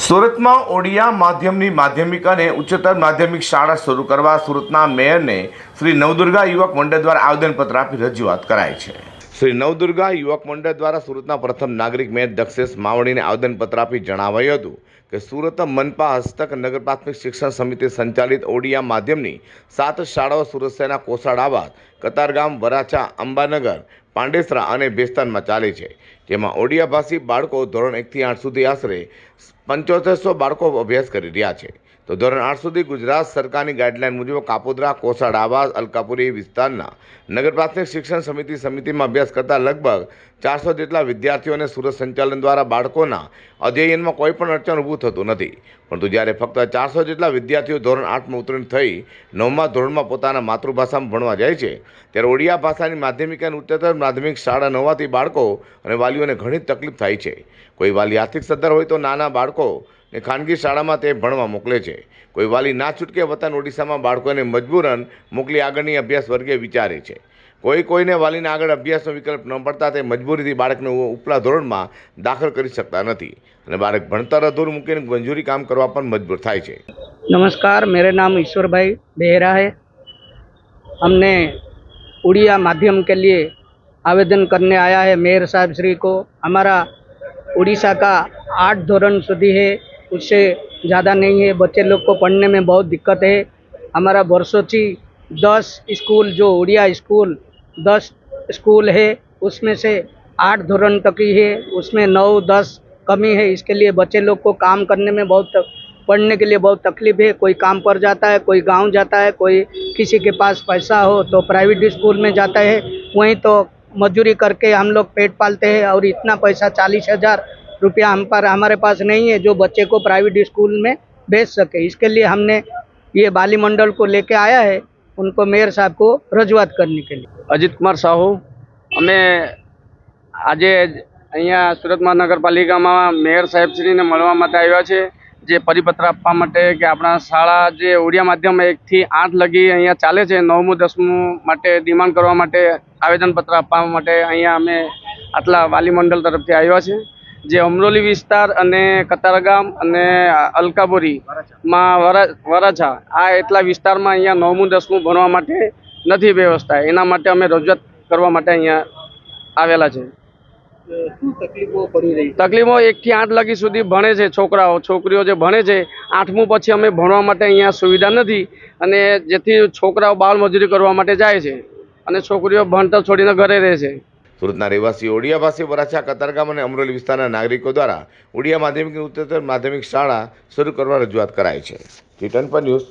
સુરતમાં ઓડિયા માધ્યમની માધ્યમિક અને ઉચ્ચતર માધ્યમિક શાળા શરૂ કરવા સુરતના મેયરને શ્રી નવદુર્ગા યુવક મંડળ દ્વારા આવેદનપત્ર આપી રજૂઆત કરાઈ છે. શ્રી નવદુર્ગા યુવક મંડળ દ્વારા સુરતના પ્રથમ નાગરિક મેયર દક્ષેશ માવડીને આવેદનપત્ર આપી જણાવાયું હતું કે સુરત મનપા હસ્તક નગર પ્રાથમિક શિક્ષણ સમિતિ સંચાલિત ઓડિયા માધ્યમની સાત શાળાઓ સુરત શહેરના કોસાડાબાદ કતારગામ, વરાછા, અંબાનગર પાંડેસરા અને બેસ્તાનમાં ચાલે છે, જેમાં ઓડિયાભાષી બાળકો ધોરણ એકથી આઠ સુધી આશરે પંચોતેરસો બાળકો અભ્યાસ કરી રહ્યા છે. તો ધોરણ આઠ સુધી ગુજરાત સરકારની ગાઈડલાઇન મુજબ કાપોદ્રા, કોસાડ, આવાસ, અલકાપુરી વિસ્તારના નગર પ્રાથમિક શિક્ષણ સમિતિ સમિતિમાં અભ્યાસ કરતા લગભગ ચારસો જેટલા વિદ્યાર્થીઓને સુરત સંચાલન દ્વારા બાળકોના અધ્યયનમાં કોઈ પણ અડચણ ઊભું થતું નથી. પરંતુ જ્યારે ફક્ત ચારસો જેટલા વિદ્યાર્થીઓ ધોરણ આઠમાં ઉત્તીર્ણ થઈ નવમા ધોરણમાં પોતાના માતૃભાષામાં ભણવા જાય છે, ત્યારે ઓડિયા ભાષાની માધ્યમિક અને ઉચ્ચતર માધ્યમિક શાળા ન હોવાથી બાળકો અને વાલીઓને ઘણી તકલીફ થાય છે. કોઈ વાલી આર્થિક સદ્ધર હોય તો નાના બાળકો ને ખાનગી શાળામાં તે ભણવા મોકલે છે કોઈ વાલી ના છૂટકે વતન ઓડિશામાં બાળકોને મજબૂરન મોકલી આગળની અભ્યાસ વર્ગે વિચારે છે કોઈ કોઈને વાલીને આગળ અભ્યાસનો વિકલ્પ ન પડતા તે મજબૂરીથી બાળકને ઉપલા ધોરણમાં દાખલ કરી શકતા નથી અને બાળક ભણતર અધૂરું મૂકીને મંજૂરી કામ કરવા પણ મજબૂર થાય છે नमस्कार मेरा नाम ईश्वर भाई बेहरा है हमने उड़िया माध्यम के लिए आवेदन करने आया है मेयर साहब श्री को हमारा उड़ीसा का आठ धोरण સુધી है उससे ज़्यादा नहीं है। बच्चे लोग को पढ़ने में बहुत दिक्कत है। हमारा वर्षोची दस स्कूल, जो उड़िया स्कूल, दस स्कूल है, उसमें से आठ धोरण तक ही है। उसमें नौ, दस कमी है। इसके लिए बच्चे लोग को काम करने में बहुत, पढ़ने के लिए बहुत तकलीफ़ है। कोई काम पर जाता है, कोई गाँव जाता है, कोई किसी के पास पैसा हो तो प्राइवेट स्कूल में जाता है। वहीं तो मजदूरी करके हम लोग पेट पालते हैं और इतना पैसा चालीस हज़ार रुपया हम पर हमारे पास नहीं है जो बच्चे को प्राइवेट स्कूल में भेज सके इसके लिए हमने ये बाली मंडल को लेके आया है उनको मेयर साहब को रजूआत करने के लिए અજીત કુમાર સાહુ અમે આજે અહીંયા સુરત મહાનગરપાલિકામાં મેયર સાહેબશ્રીને મળવા માટે આવ્યા છે જે પરિપત્ર આપવા માટે કે આપણા શાળા જે ઓડિયા માધ્યમ એકથી આઠ લગી અહીંયા ચાલે છે નવમું દસમું માટે ડિમાન્ડ કરવા માટે આવેદનપત્ર આપવા માટે અહીંયા અમે આટલા વાલી મંડળ તરફથી આવ્યા છે જે અમરોલી વિસ્તાર અને કતારગામ અને અલકાબોરીમાં વરા વરાછા આ એટલા વિસ્તારમાં અહીંયા નવમું દસમું ભણવા માટે નથી વ્યવસ્થા. એના માટે અમે રજૂઆત કરવા માટે અહીંયા આવેલા છે. તકલીફો પડી રહી તકલીફો એકથી આઠ લગી સુધી ભણે છે છોકરાઓ. છોકરીઓ જે ભણે છે આઠમું પછી અમે ભણવા માટે અહીંયા સુવિધા નથી અને જેથી છોકરાઓ બાળ મજૂરી કરવા માટે જાય છે અને છોકરીઓ ભણતર છોડીને ઘરે રહે છે. સુરતના રહેવાસી ઓડિયા ભાષી વરાછા કતારગામ અને અમરોલી વિસ્તારના નાગરિકો દ્વારા ઓડિયા માધ્યમિક ઉચ્ચતર માધ્યમિક શાળા શરૂ કરવા રજૂઆત કરાઈ છે. રિટર્ન પર ન્યૂઝ